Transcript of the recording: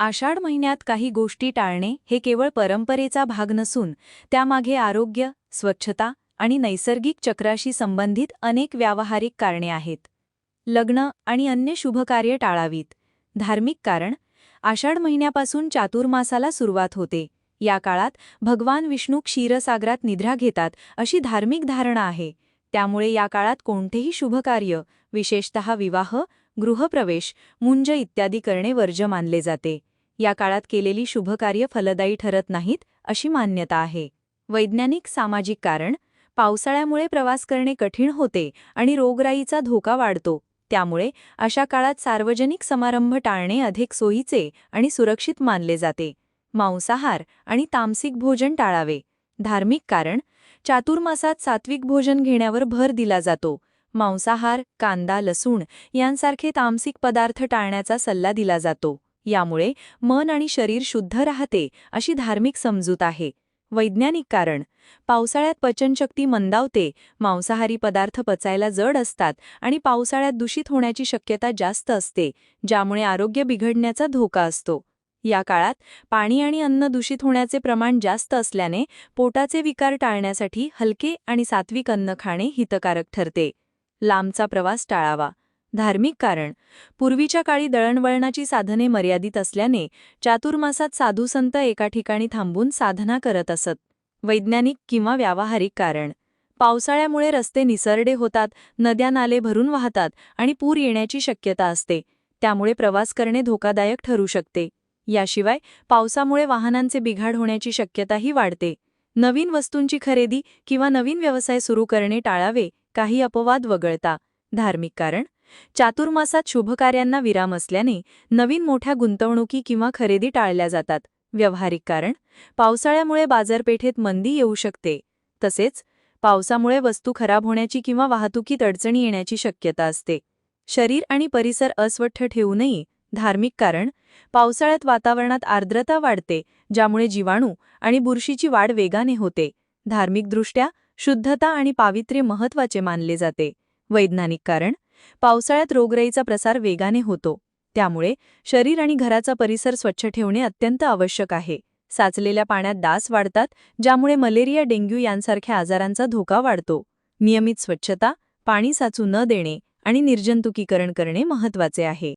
आषाढ महिन्यात काही गोष्टी टाळणे हे केवळ परंपरेचा भाग नसून त्यामागे आरोग्य स्वच्छता आणि नैसर्गिक चक्राशी संबंधित अनेक व्यावहारिक कारणे आहेत. लग्न आणि अन्य शुभकार्य टाळावीत. धार्मिक कारण आषाढ महिन्यापासून चातुर्मासाला सुरुवात होते. या काळात भगवान विष्णू क्षीरसागरात निद्रा घेतात अशी धार्मिक धारणा आहे. त्यामुळे या काळात कोणतेही शुभकार्य विशेषतः विवाह गृहप्रवेश मुंज इत्यादी करणे वर्ज मानले जाते. या काळात केलेली शुभकार्य फलदायी ठरत नाहीत अशी मान्यता आहे. वैज्ञानिक सामाजिक कारण पावसाळ्यामुळे प्रवास करणे कठीण होते आणि रोगराईचा धोका वाढतो. त्यामुळे अशा काळात सार्वजनिक समारंभ टाळणे अधिक सोयीचे आणि सुरक्षित मानले जाते. मांसाहार आणि तामसिक भोजन टाळावे. धार्मिक कारण चातुर्मासात सात्विक भोजन घेण्यावर भर दिला जातो. मांसाहार कांदा लसूण यांसारखे तामसिक पदार्थ टाळण्याचा सल्ला दिला जातो. यामुळे मन आणि शरीर शुद्ध राहते अशी धार्मिक समजूत आहे. वैज्ञानिक कारण पावसाळ्यात पचनशक्ती मंदावते मांसाहारी पदार्थ पचायला जड असतात आणि पावसाळ्यात दूषित होण्याची शक्यता जास्त असते ज्यामुळे आरोग्य बिघडण्याचा धोका असतो. या काळात पाणी आणि अन्न दूषित होण्याचे प्रमाण जास्त असल्याने पोटाचे विकार टाळण्यासाठी हलके आणि सात्विक अन्न खाणे हितकारक ठरते. लांबचा प्रवास टाळावा. धार्मिक कारण. पूर्वीच्या काळी दळणवळणाची साधने मर्यादित असल्याने चातुर्मासात साधुसंत एका ठिकाणी थांबून साधना करत असत. वैज्ञानिक किंवा व्यावहारिक कारण. पावसाळ्यामुळे रस्ते निसरडे होतात नद्या नाले भरून वाहतात आणि पूर येण्याची शक्यता असते. त्यामुळे प्रवास करणे धोकादायक ठरू शकते. याशिवाय पावसामुळे वाहनांचे बिघाड होण्याची शक्यताही वाढते. नवीन वस्तूंची खरेदी किंवा नवीन व्यवसाय सुरू करणे टाळावे काही अपवाद वगळता. धार्मिक कारण. चातुर्मासात शुभकार्यांना विराम असल्याने नवीन मोठ्या गुंतवणुकी किंवा खरेदी टाळल्या जातात. व्यावहारिक कारण पावसाळ्यामुळे बाजारपेठेत मंदी येऊ शकते. तसेच पावसामुळे वस्तू खराब होण्याची किंवा वाहतुकीत अडचणी येण्याची शक्यता असते. शरीर आणि परिसर अस्वच्छ ठेवू नये धार्मिक कारण पावसाळ्यात वातावरणात आर्द्रता वाढते ज्यामुळे जीवाणू आणि बुरशीची वाढ वेगाने होते. धार्मिकदृष्ट्या शुद्धता आणि पावित्र्य महत्त्वाचे मानले जाते. वैज्ञानिक कारण पावसाळ्यात रोगराईचा प्रसार वेगाने होतो. त्यामुळे शरीर आणि घराचा परिसर स्वच्छ ठेवणे अत्यंत आवश्यक आहे. साचलेल्या पाण्यात डास वाढतात ज्यामुळे मलेरिया डेंग्यू यांसारख्या आजारांचा धोका वाढतो. नियमित स्वच्छता पाणी साचू न देणे आणि निर्जंतुकीकरण करणे महत्त्वाचे आहे.